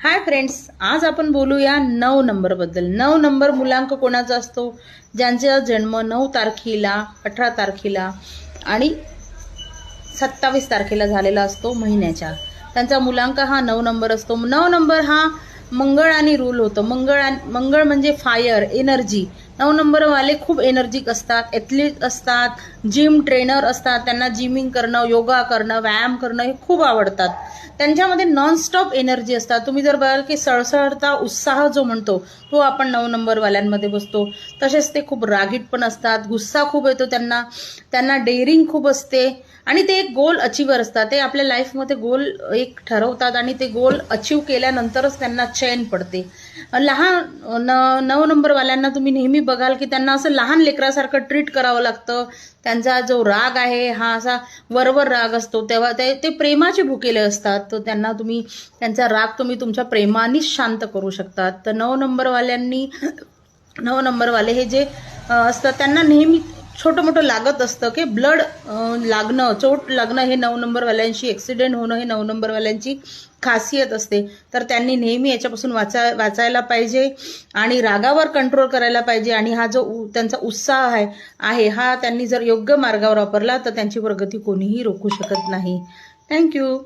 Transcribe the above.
Hi friends आज आपण बोलूया नऊ नंबरबद्दल नऊ नंबर मुलांक कोणाचा असतो? ज्यांचा जन्म नऊ तारखेला अठरा तारखेला आणि सत्तावीस तारखेला झालेला असतो महिन्याच्या. त्यांचा मुलांक हा नऊ नंबर असतो. नऊ नंबर हा मंगळ आणि रूल होतो. मंगळ आणि मंगळ म्हणजे फायर एनर्जी नऊ नंबरवाले खूप एनर्जिक असतात ॲथलीट असतात जिम ट्रेनर असतात त्यांना जिमिंग करणं योगा करणं व्यायाम करणं हे खूप आवडतात. त्यांच्यामध्ये नॉनस्टॉप एनर्जी असतात. तुम्ही जर बघाल की सळसळता उत्साह जो म्हणतो तो आपण नऊ नंबरवाल्यांमध्ये बसतो. तसेच ते खूप रागीट पण असतात गुस्सा खूप येतो त्यांना. त्यांना डेअरिंग खूप असते. आणि ते एक गोल अचिव्हर असतात. ते आपल्या लाईफमध्ये गोल एक ठरवतात आणि ते गोल अचीव केल्यानंतरच त्यांना चैन पडते. लहान न नऊ नंबरवाल्यांना तुम्ही नेहमी बघाल की त्यांना असं लहान लेकरासारखं ट्रीट करावं लागतं. त्यांचा जो राग आहे हा असा वरवर राग असतो. तेव्हा ते ते प्रेमाचे भुकेले असतात. तर त्यांना तुम्ही त्यांचा राग तुम्ही तुमच्या प्रेमानेच शांत करू शकतात. तर नऊ नंबरवाल्यांनी नऊ नंबरवाले हे जे असतात त्यांना नेहमी छोटं मोठं लागत असतं की ब्लड लागणं चोट लागणं हे नऊ नंबरवाल्यांशी ॲक्सिडेंट होणं हे नऊ नंबरवाल्यांची खासियत असते. तर त्यांनी नेहमी याच्यापासून वाचा वाचायला पाहिजे आणि रागावर कंट्रोल करायला पाहिजे आणि हा जो उ- त्यांचा उत्साह आहे आहे हा त्यांनी जर योग्य मार्गावर वापरला तर त्यांची प्रगती कोणीही रोखू शकत नाही. थँक्यू